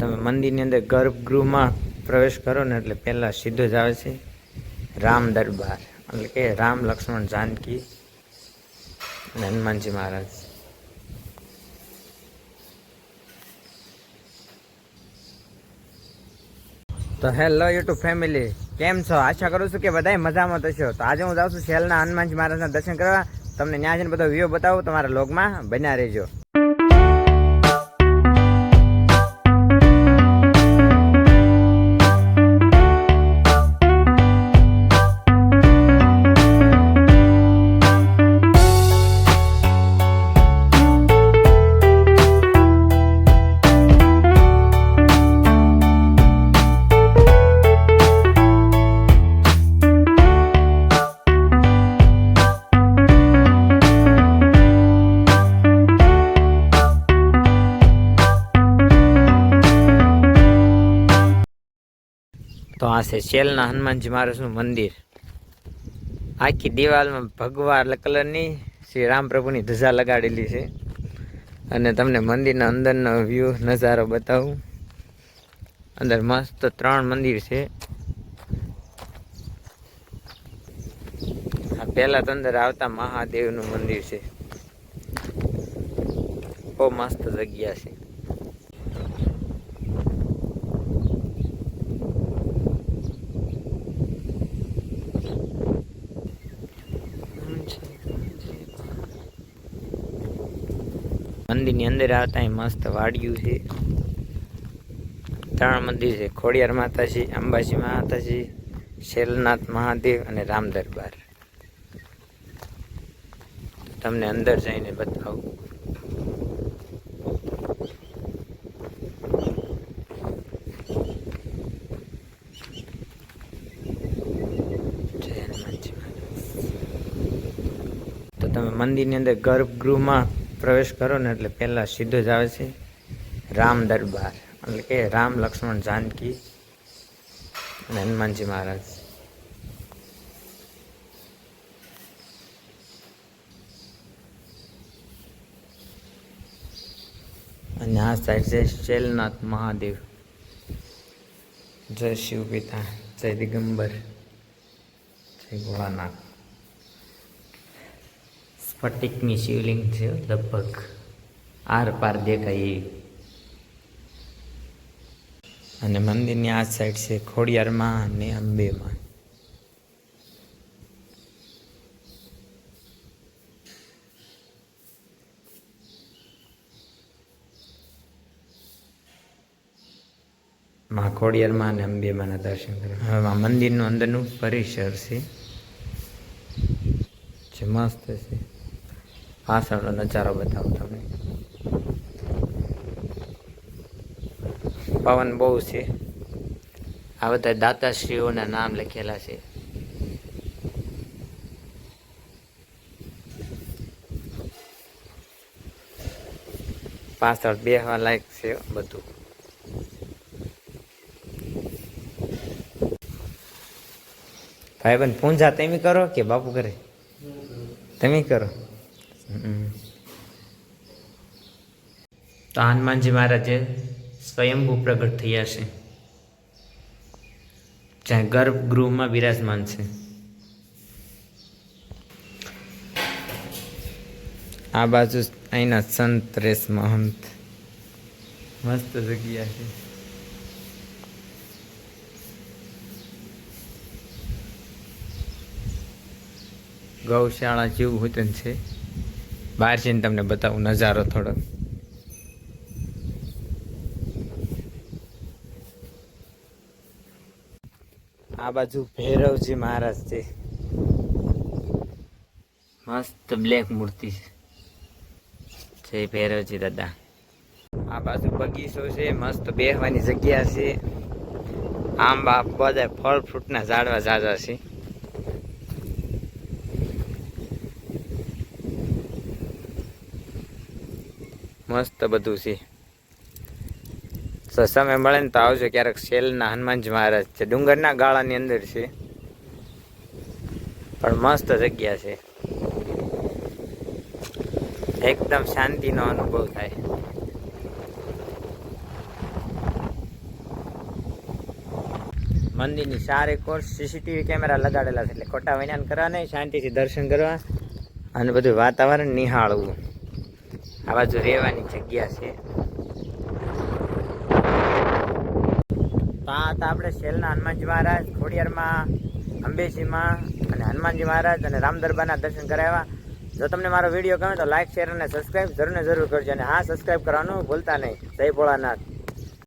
તમે મંદિરની અંદર ગર્ભગૃહમાં પ્રવેશ કરો ને એટલે પહેલાં સીધો જ આવે છે રામ દરબાર. એટલે કે રામ લક્ષ્મણ જાનકી અને હનુમાનજી મહારાજ. તો હેલો યુટ્યુબ ફેમિલી, કેમ છો? આશા કરું છું કે બધાય મજામાં થશો તો આજે હું જાઉં છું શેલના હનુમાનજી મહારાજના દર્શન કરવા. તમને ત્યાં જઈને બધો વ્યૂ બતાવું, તમારા લોગમાં બન્યા રહેજો. તો આ છે શેલના હનુમાનજી મહારાજનું મંદિર. આખી દિવાલમાં ભગવા કલરની શ્રી રામ પ્રભુની ધજા લગાડેલી છે. અને તમને મંદિરના અંદરનો વ્યૂ નજારો બતાવું. અંદર મસ્ત ત્રણ મંદિર છે. આ પહેલા તો અંદર આવતા મહાદેવનું મંદિર છે. બહુ મસ્ત જગ્યા છે. મંદિરની અંદર આવતા મસ્ત વાડ્યું છે. ત્રણ મંદિર છે. ખોડિયાર માતાજી, અંબાજી માતાજી, શેલનાથ મહાદેવ અને રામ દરબાર. તમને અંદર જઈને બતાવું. તો તમે મંદિરની અંદર ગર્ભગૃહમાં પ્રવેશ કરો ને એટલે પહેલાં સીધો જ આવે છે રામ દરબાર. એટલે કે રામ લક્ષ્મણ જાનકી અને હનુમાનજી મહારાજ. અને આ સાઈડ છે શૈલનાથ મહાદેવ. જય શિવ પિતા, જય દિગંબર, જય ભોળાનાથ. સ્ફટિકની શિવલિંગ છે લગભગ આર પાર દેખાય એવી. અને મંદિરની આ સાઈડ છે ખોડિયારમાં અને અંબેમાં. માં ખોડિયારમાં અને અંબેમાના દર્શન કરવા. હવે મંદિરનું અંદરનું પરિસર છે. જે મસ્ત છે. પાછળનો નજારો બતાવું તમને. પવન બહુ છે. આ બધા દાતાશ્રીઓના નામ લખેલા છે. પાછળ બેહવા લાયક છે બધું. ભાઈ બન પૂંજા તમે કરો કે બાપુ કરે? તમે કરો. તો હનુમાનજી મહારાજે સ્વયંભૂ પ્રગટ થયા છે. જ્યાં ગર્ભગૃહમાં બિરાજમાન છે. આ બાજુ અહીંના સંત રેસ મહંત. મસ્ત જગ્યા છે. ગૌશાળા જેવું હોતું છે. બહાર જઈને તમને બતાવું નજારો થોડો. આ બાજુ ભૈરવજી મહારાજ છે. મસ્ત બ્લેક મૂર્તિ છે. જય ભૈરવજી દાદા. આ બાજુ બગીચો છે, મસ્ત બેહવાની જગ્યા છે. આંબા, બધા ફળ ફ્રૂટના ઝાડવા ઝાઝા છે. મસ્ત બધું છે. તો સમય મળે ને તો આવજો ક્યારેક શેલના હનુમાનજી મહારાજ છે. ડુંગરના ગાળાની અંદર છે. પણ મસ્ત જગ્યા છે. એકદમ શાંતિનો અનુભવ થાય. મંદિરની ચારે કોર સીસીટીવી કેમેરા લગાડેલા છે. એટલે ખોટા વિનાન કરવા નહીં શાંતિથી દર્શન કરવા અને બધું વાતાવરણ નિહાળવું. આ બાજુ રહેવાની જગ્યા છે. આ હતા આપણે શેલના હનુમાનજી મહારાજ, ખોડિયારમાં અંબેસીમાં અને હનુમાનજી મહારાજ અને રામદરબારના દર્શન કરાવ્યા. જો તમને મારો વીડિયો ગમે તો લાઇક શેર અને સબસ્ક્રાઈબ જરૂર ને જરૂર કરજો. અને હા સબસ્ક્રાઈબ કરવાનું ભૂલતા નહીં. જય ભોળાનાથ.